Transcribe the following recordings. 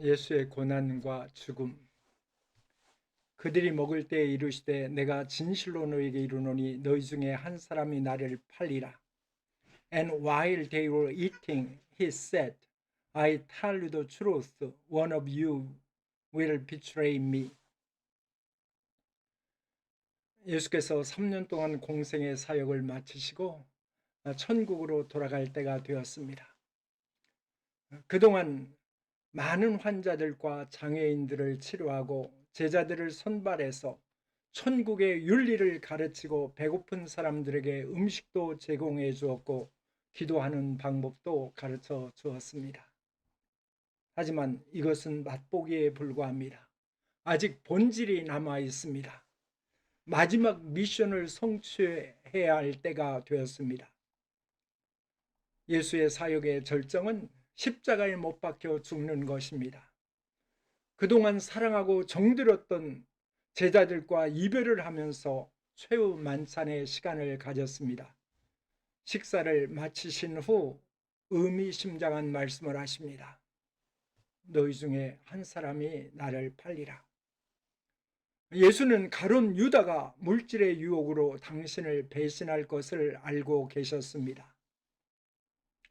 예수의 고난과 죽음. 그들이 먹을 때에 이르시되 내가 진실로 너에게 이르노니 너희 중에 한 사람이 나를 팔리라. And while they were eating he said I tell you the truth one of you will betray me. 예수께서 3년 동안 공생의 사역을 마치시고 천국으로 돌아갈 때가 되었습니다. 그동안 많은 환자들과 장애인들을 치료하고 제자들을 선발해서 천국의 윤리를 가르치고 배고픈 사람들에게 음식도 제공해 주었고 기도하는 방법도 가르쳐 주었습니다. 하지만 이것은 맛보기에 불과합니다. 아직 본질이 남아 있습니다. 마지막 미션을 성취해야 할 때가 되었습니다. 예수의 사역의 절정은 십자가에 못 박혀 죽는 것입니다. 그동안 사랑하고 정들었던 제자들과 이별을 하면서 최후 만찬의 시간을 가졌습니다. 식사를 마치신 후 의미심장한 말씀을 하십니다. 너희 중에 한 사람이 나를 팔리라. 예수는 가론 유다가 물질의 유혹으로 당신을 배신할 것을 알고 계셨습니다.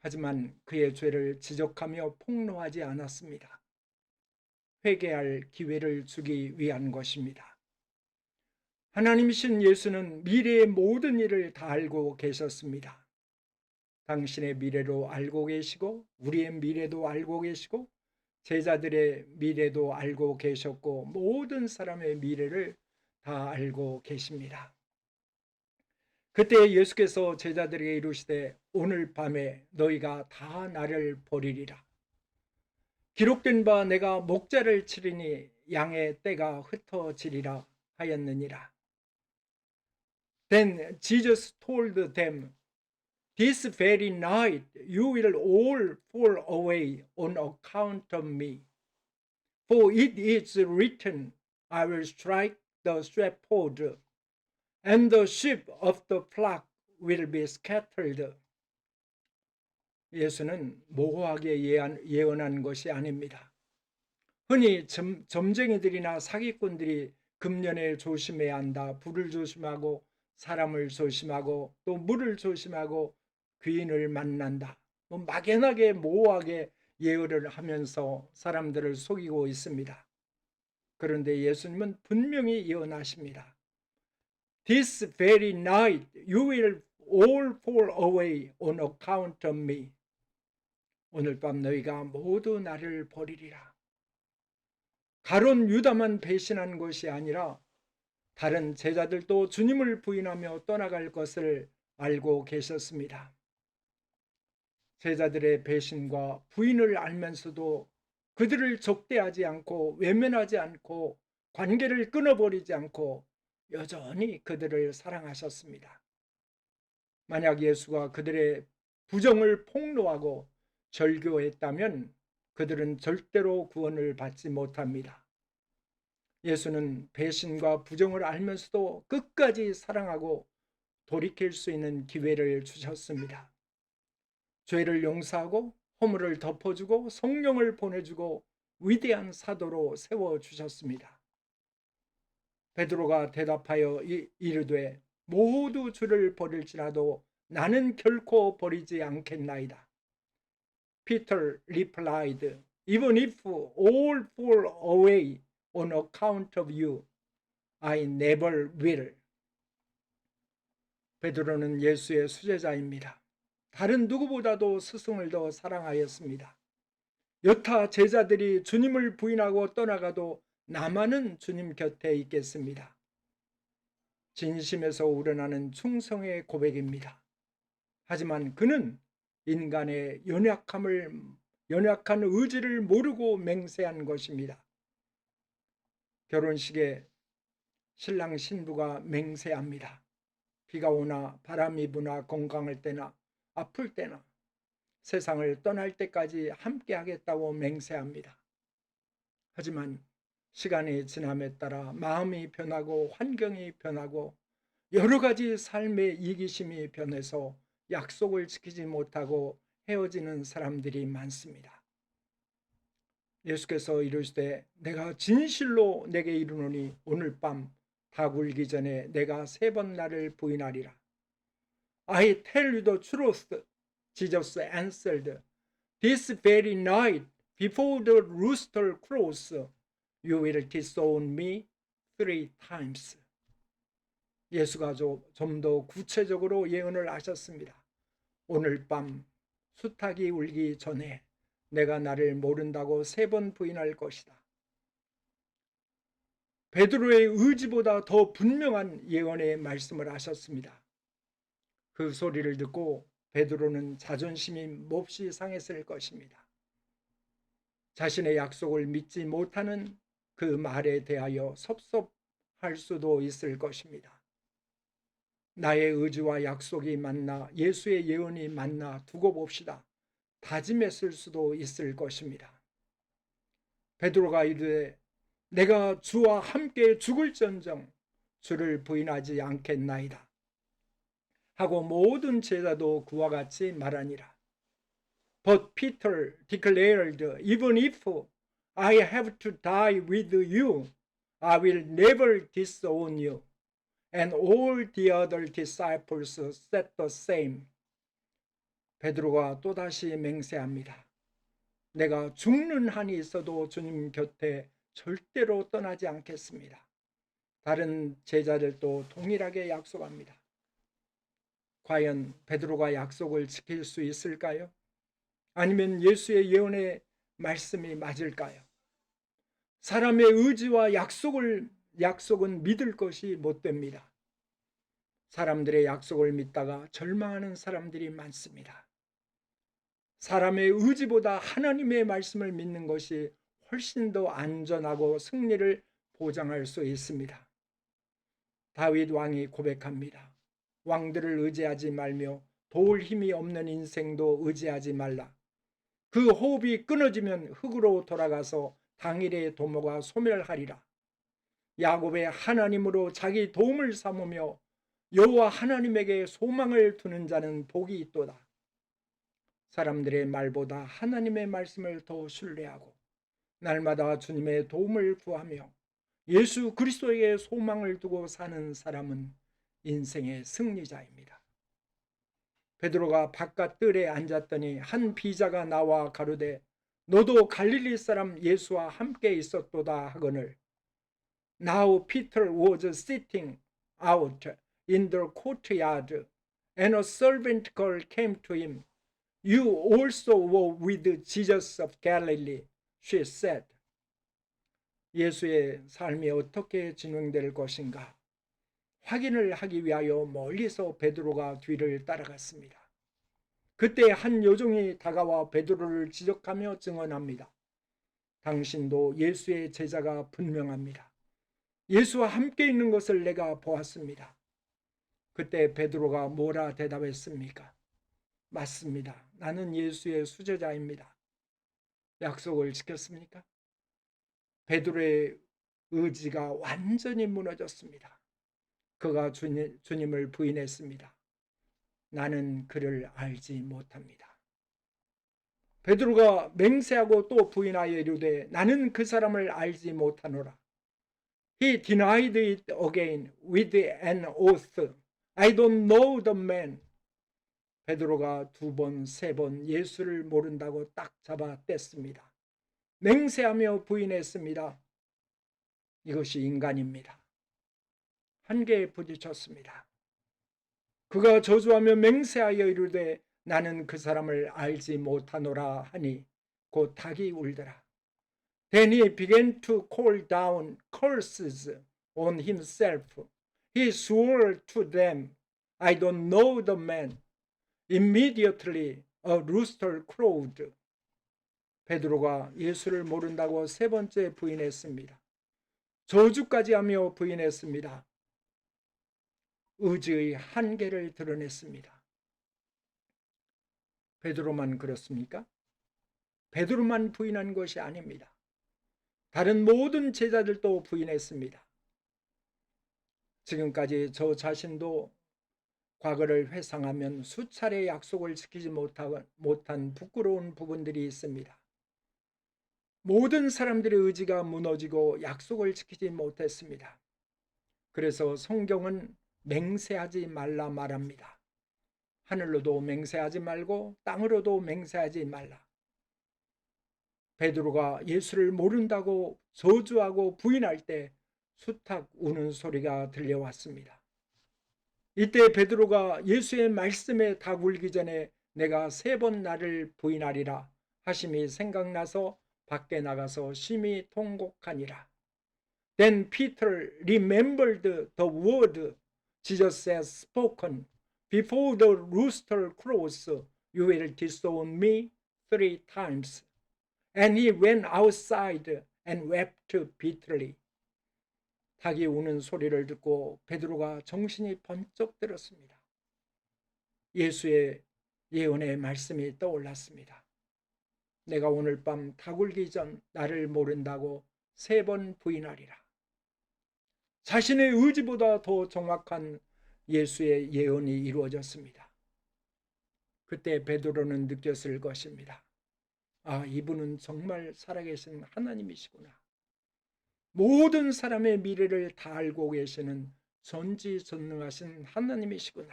하지만 그의 죄를 지적하며 폭로하지 않았습니다. 회개할 기회를 주기 위한 것입니다. 하나님이신 예수는 미래의 모든 일을 다 알고 계셨습니다. 당신의 미래로 알고 계시고 우리의 미래도 알고 계시고 제자들의 미래도 알고 계셨고 모든 사람의 미래를 다 알고 계십니다. 그때 예수께서 제자들에게 이르시되 오늘 밤에 너희가 다 나를 버리리라. 기록된 바 내가 목자를 치리니 양의 떼가 흩어지리라 하였느니라. Then Jesus told them, This very night you will all fall away on account of me. For it is written, I will strike the shepherd, and the sheep of the flock will be scattered. 예수는 모호하게 예언, 예언한 것이 아닙니다. 흔히 점, 점쟁이들이나 사기꾼들이 금년에 조심해야 한다. 불을 조심하고 사람을 조심하고 또 물을 조심하고 귀인을 만난다. 뭐 막연하게 모호하게 예언을 하면서 사람들을 속이고 있습니다. 그런데 예수님은 분명히 예언하십니다. This very night you will all fall away on account of me. 오늘 밤 너희가 모두 나를 버리리라. 가론 유다만 배신한 것이 아니라 다른 제자들도 주님을 부인하며 떠나갈 것을 알고 계셨습니다. 제자들의 배신과 부인을 알면서도 그들을 적대하지 않고 외면하지 않고 관계를 끊어버리지 않고 여전히 그들을 사랑하셨습니다. 만약 예수가 그들의 부정을 폭로하고 절교했다면 그들은 절대로 구원을 받지 못합니다. 예수는 배신과 부정을 알면서도 끝까지 사랑하고 돌이킬 수 있는 기회를 주셨습니다. 죄를 용서하고 허물을 덮어주고 성령을 보내주고 위대한 사도로 세워 주셨습니다. 베드로가 대답하여 이르되 모두 주를 버릴지라도 나는 결코 버리지 않겠나이다. Peter replied, Even if all fall away on account of you, I never will. 베드로는 예수의 수제자입니다. 다른 누구보다도 스승을 더 사랑하였습니다. 여타 제자들이 주님을 부인하고 떠나가도 나만은 주님 곁에 있겠습니다. 진심에서 우러나는 충성의 고백입니다. 하지만 그는 인간의 연약함을 연약한 의지를 모르고 맹세한 것입니다. 결혼식에 신랑 신부가 맹세합니다. 비가 오나 바람이 부나 건강할 때나 아플 때나 세상을 떠날 때까지 함께 하겠다고 맹세합니다. 하지만 시간이 지남에 따라 마음이 변하고 환경이 변하고 여러 가지 삶의 이기심이 변해서 약속을 지키지 못하고 헤어지는 사람들이 많습니다. 예수께서 이르시되 내가 진실로 내게 이르노니 오늘 밤닭 울기 전에 내가 세 번 나를 부인하리라. I tell you the truth, Jesus answered. This very night, before the rooster crows, you will disown me three times. 예수가 좀 더 구체적으로 예언을 하셨습니다. 오늘 밤 수탉이 울기 전에 내가 나를 모른다고 세 번 부인할 것이다. 베드로의 의지보다 더 분명한 예언의 말씀을 하셨습니다. 그 소리를 듣고 베드로는 자존심이 몹시 상했을 것입니다. 자신의 약속을 믿지 못하는 그 말에 대하여 섭섭할 수도 있을 것입니다. 나의 의지와 약속이 만나 예수의 예언이 만나 두고 봅시다. 다짐했을 수도 있을 것입니다. 베드로가 이르되 내가 주와 함께 죽을전정 주를 부인하지 않겠나이다. 하고 모든 제자도 그와 같이 말하니라. But Peter declared, even if I have to die with you, I will never disown you. And all the other disciples said the same. 베드로가 또다시 맹세합니다. 내가 죽는 한이 있어도 주님 곁에 절대로 떠나지 않겠습니다. 다른 제자들도 동일하게 약속합니다. 과연 베드로가 약속을 지킬 수 있을까요? 아니면 예수의 예언의 말씀이 맞을까요? 사람의 의지와 약속을 약속은 믿을 것이 못 됩니다. 사람들의 약속을 믿다가 절망하는 사람들이 많습니다. 사람의 의지보다 하나님의 말씀을 믿는 것이 훨씬 더 안전하고 승리를 보장할 수 있습니다. 다윗 왕이 고백합니다. 왕들을 의지하지 말며 도울 힘이 없는 인생도 의지하지 말라. 그 호흡이 끊어지면 흙으로 돌아가서 당일의 도모가 소멸하리라. 야곱의 하나님으로 자기 도움을 삼으며 여호와 하나님에게 소망을 두는 자는 복이 있도다. 사람들의 말보다 하나님의 말씀을 더 신뢰하고 날마다 주님의 도움을 구하며 예수 그리스도에게 소망을 두고 사는 사람은 인생의 승리자입니다. 베드로가 바깥 뜰에 앉았더니 한 비자가 나와 가로되 너도 갈릴리 사람 예수와 함께 있었도다 하거늘 Now Peter was sitting out in the courtyard and a servant girl came to him You also were with Jesus of Galilee she said 예수의 삶이 어떻게 진행될 것인가 확인을 하기 위하여 멀리서 베드로가 뒤를 따라갔습니다. 그때 한 요정이 다가와 베드로를 지적하며 증언합니다. 당신도 예수의 제자가 분명합니다. 예수와 함께 있는 것을 내가 보았습니다. 그때 베드로가 뭐라 대답했습니까? 맞습니다. 나는 예수의 수제자입니다. 약속을 지켰습니까? 베드로의 의지가 완전히 무너졌습니다. 그가 주님, 주님을 부인했습니다. 나는 그를 알지 못합니다. 베드로가 맹세하고 또 부인하여 이르되 나는 그 사람을 알지 못하노라. He denied it again with an oath. I don't know the man. 베드로가 두 번, 세 번 예수를 모른다고 딱 잡아 뗐습니다. 맹세하며 부인했습니다. 이것이 인간입니다. 한계에 부딪혔습니다. 그가 저주하며 맹세하여 이르되 나는 그 사람을 알지 못하노라 하니 곧 닭이 울더라. Then he began to call down curses on himself. He swore to them, I don't know the man. Immediately a rooster crowed. 베드로가 예수를 모른다고 세 번째 부인했습니다. 저주까지 하며 부인했습니다. 의지의 한계를 드러냈습니다. 베드로만 그렇습니까? 베드로만 부인한 것이 아닙니다. 다른 모든 제자들도 부인했습니다. 지금까지 저 자신도 과거를 회상하면 수차례 약속을 지키지 못한 부끄러운 부분들이 있습니다. 모든 사람들의 의지가 무너지고 약속을 지키지 못했습니다. 그래서 성경은 맹세하지 말라 말합니다. 하늘로도 맹세하지 말고 땅으로도 맹세하지 말라. 베드로가 예수를 모른다고 저주하고 부인할 때 수탉 우는 소리가 들려왔습니다. 이때 베드로가 예수의 말씀에 다 굴기 전에 내가 세 번 나를 부인하리라 하심이 생각나서 밖에 나가서 심히 통곡하니라. Then Peter remembered the word Jesus had spoken before the rooster crows you will disown me three times. And he went outside and wept bitterly. 닭이 우는 소리를 듣고 베드로가 정신이 번쩍 들었습니다. 예수의 예언의 말씀이 떠올랐습니다. 내가 오늘 밤 닭울기 전 나를 모른다고 세 번 부인하리라. 자신의 의지보다 더 정확한 예수의 예언이 이루어졌습니다. 그때 베드로는 느꼈을 것입니다. 아, 이분은 정말 살아계신 하나님이시구나. 모든 사람의 미래를 다 알고 계시는 전지전능하신 하나님이시구나.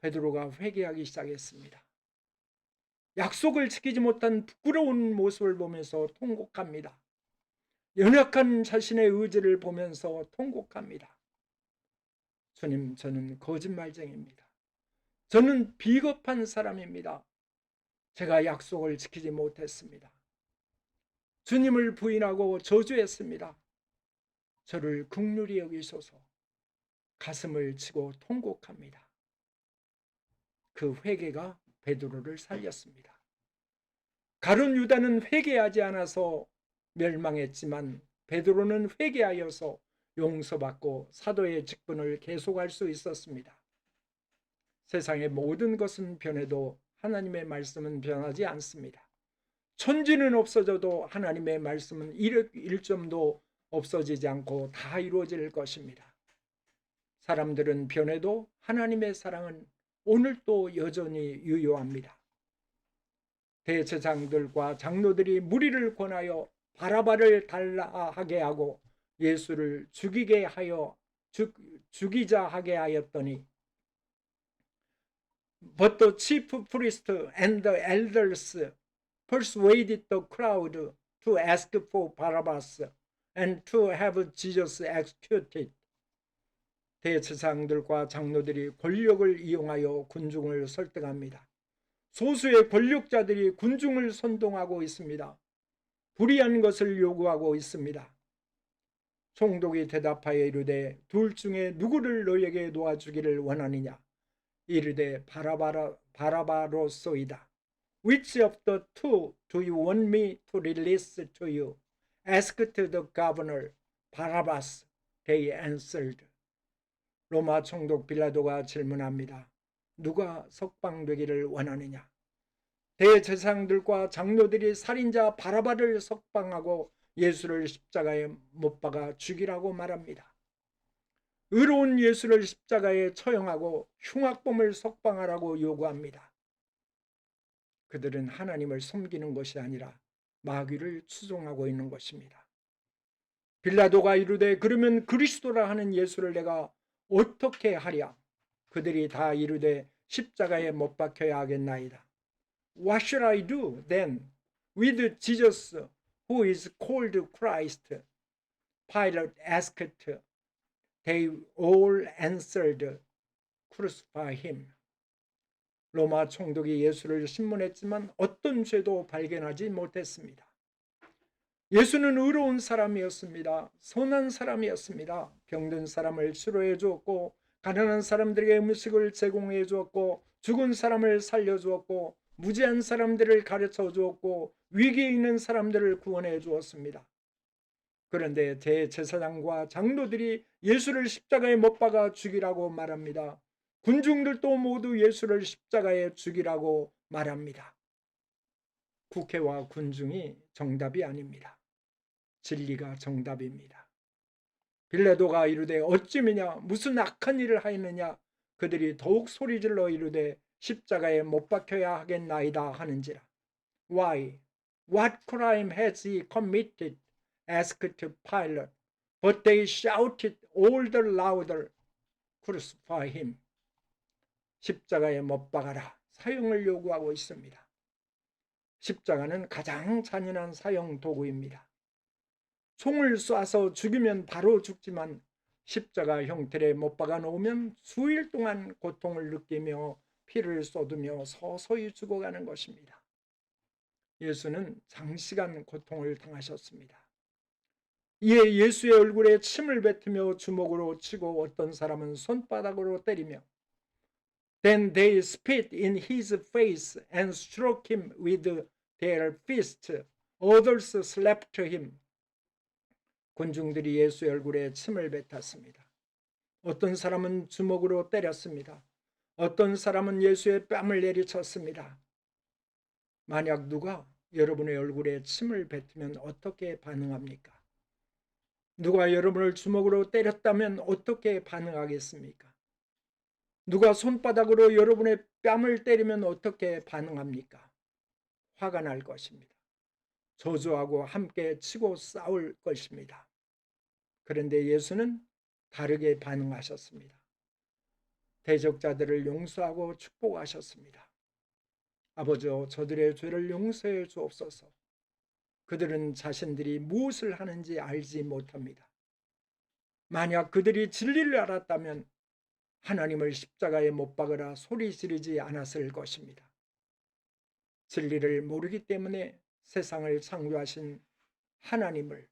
베드로가 회개하기 시작했습니다. 약속을 지키지 못한 부끄러운 모습을 보면서 통곡합니다. 연약한 자신의 의지를 보면서 통곡합니다. 주님, 저는 거짓말쟁입니다. 저는 비겁한 사람입니다. 제가 약속을 지키지 못했습니다. 주님을 부인하고 저주했습니다. 저를 국률이 여기소서 가슴을 치고 통곡합니다. 그 회개가 베드로를 살렸습니다. 가룟 유다는 회개하지 않아서 멸망했지만 베드로는 회개하여서 용서받고 사도의 직분을 계속할 수 있었습니다. 세상의 모든 것은 변해도 하나님의 말씀은 변하지 않습니다. 천지는 없어져도 하나님의 말씀은 일점도 없어지지 않고 다 이루어질 것입니다. 사람들은 변해도 하나님의 사랑은 오늘도 여전히 유효합니다. 대제장들과 장로들이 무리를 권하여 바라바를 달라하게 하고 예수를 죽이게 하여 죽, 죽이자 하게 하였더니 But the chief priest and the elders persuaded the crowd to ask for Barabbas and to have Jesus executed. 대제사장들과 장로들이 권력을 이용하여 군중을 설득합니다. 소수의 권력자들이 군중을 선동하고 있습니다. 불의한 것을 요구하고 있습니다. 총독이 대답하여 이르되 둘 중에 누구를 너에게 놓아주기를 원하느냐 이르되 바라바라 바라바로소이다. Which of the two do you want me to release to you? Asked the governor Barabbas. They answered. 로마 총독 빌라도가 질문합니다. 누가 석방되기를 원하느냐? 대제사장들과 장로들이 살인자 바라바를 석방하고 예수를 십자가에 못 박아 죽이라고 말합니다. 의로운 예수를 십자가에 처형하고 흉악범을 석방하라고 요구합니다. 그들은 하나님을 섬기는 것이 아니라 마귀를 추종하고 있는 것입니다. 빌라도가 이르되 그러면 그리스도라 하는 예수를 내가 어떻게 하랴? 그들이 다 이르되 십자가에 못 박혀야 하겠나이다. What shall I do then with Jesus who is called Christ? Pilate asked. They all answered, Crucify him. 로마 총독이 예수를 신문했지만 어떤 죄도 발견하지 못했습니다. 예수는 의로운 사람이었습니다. 선한 사람이었습니다. 병든 사람을 치료해 주었고 가난한 사람들에게 음식을 제공해 주었고 죽은 사람을 살려 주었고 무지한 사람들을 가르쳐 주었고 위기에 있는 사람들을 구원해 주었습니다. 그런데 대제사장과 장로들이 예수를 십자가에 못 박아 죽이라고 말합니다. 군중들도 모두 예수를 십자가에 죽이라고 말합니다. 국회와 군중이 정답이 아닙니다. 진리가 정답입니다. 빌레도가 이르되 어찌미냐 무슨 악한 일을 하였느냐 그들이 더욱 소리질러 이르되 십자가에 못 박혀야 하겠나이다 하는지라. Why? What crime has he committed? Asked Pilate. But they shouted all the louder, Crucify him. 십자가에 못 박아라. 사형을 요구하고 있습니다. 십자가는 가장 잔인한 사형 도구입니다. 총을 쏴서 죽이면 바로 죽지만 십자가 형틀에 못 박아 놓으면 수일 동안 고통을 느끼며 피를 쏟으며 서서히 죽어가는 것입니다. 예수는 장시간 고통을 당하셨습니다. 이에 예수의 얼굴에 침을 뱉으며 주먹으로 치고 어떤 사람은 손바닥으로 때리며 Then they spit in his face and struck him with their fists. Others slapped him. 군중들이 예수의 얼굴에 침을 뱉었습니다. 어떤 사람은 주먹으로 때렸습니다. 어떤 사람은 예수의 뺨을 내리쳤습니다. 만약 누가 여러분의 얼굴에 침을 뱉으면 어떻게 반응합니까? 누가 여러분을 주먹으로 때렸다면 어떻게 반응하겠습니까? 누가 손바닥으로 여러분의 뺨을 때리면 어떻게 반응합니까? 화가 날 것입니다. 저주하고 함께 치고 싸울 것입니다. 그런데 예수는 다르게 반응하셨습니다. 대적자들을 용서하고 축복하셨습니다. 아버지여 저들의 죄를 용서해 주옵소서. 그들은 자신들이 무엇을 하는지 알지 못합니다. 만약 그들이 진리를 알았다면 하나님을 십자가에 못 박으라 소리 지르지 않았을 것입니다. 진리를 모르기 때문에 세상을 창조하신 하나님을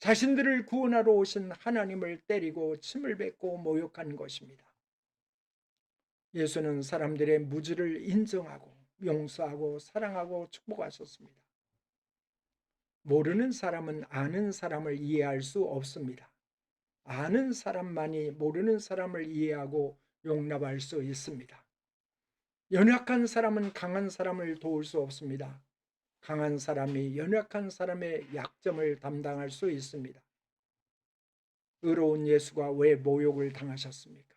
자신들을 구원하러 오신 하나님을 때리고 침을 뱉고 모욕한 것입니다. 예수는 사람들의 무지를 인정하고 용서하고 사랑하고 축복하셨습니다. 모르는 사람은 아는 사람을 이해할 수 없습니다. 아는 사람만이 모르는 사람을 이해하고 용납할 수 있습니다. 연약한 사람은 강한 사람을 도울 수 없습니다. 강한 사람이 연약한 사람의 약점을 담당할 수 있습니다. 의로운 예수가 왜 모욕을 당하셨습니까?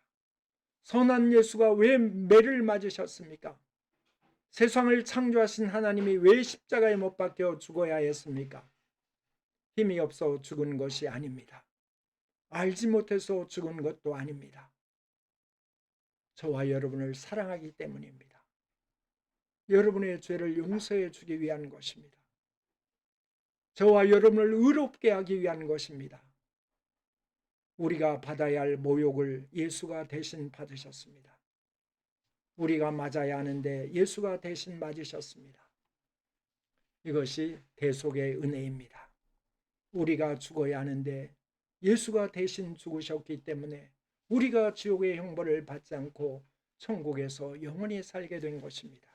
선한 예수가 왜 매를 맞으셨습니까? 세상을 창조하신 하나님이 왜 십자가에 못 박혀 죽어야 했습니까? 힘이 없어 죽은 것이 아닙니다. 알지 못해서 죽은 것도 아닙니다. 저와 여러분을 사랑하기 때문입니다. 여러분의 죄를 용서해 주기 위한 것입니다. 저와 여러분을 의롭게 하기 위한 것입니다. 우리가 받아야 할 모욕을 예수가 대신 받으셨습니다. 우리가 맞아야 하는데 예수가 대신 맞으셨습니다. 이것이 대속의 은혜입니다. 우리가 죽어야 하는데 예수가 대신 죽으셨기 때문에 우리가 지옥의 형벌을 받지 않고 천국에서 영원히 살게 된 것입니다.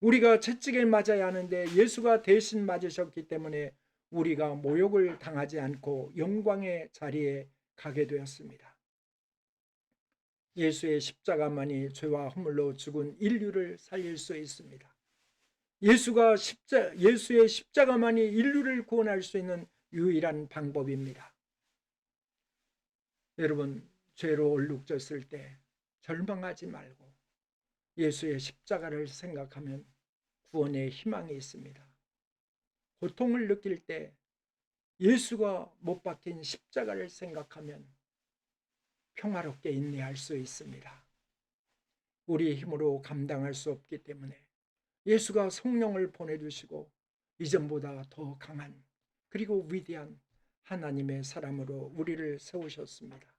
우리가 채찍에 맞아야 하는데 예수가 대신 맞으셨기 때문에 우리가 모욕을 당하지 않고 영광의 자리에 가게 되었습니다. 예수의 십자가만이 죄와 허물로 죽은 인류를 살릴 수 있습니다. 예수가 십자 예수의 십자가만이 인류를 구원할 수 있는 유일한 방법입니다. 여러분 죄로 얼룩졌을 때 절망하지 말고 예수의 십자가를 생각하면 구원의 희망이 있습니다. 고통을 느낄 때 예수가 못 박힌 십자가를 생각하면 평화롭게 인내할 수 있습니다. 우리 힘으로 감당할 수 없기 때문에 예수가 성령을 보내주시고 이전보다 더 강한 그리고 위대한 하나님의 사람으로 우리를 세우셨습니다.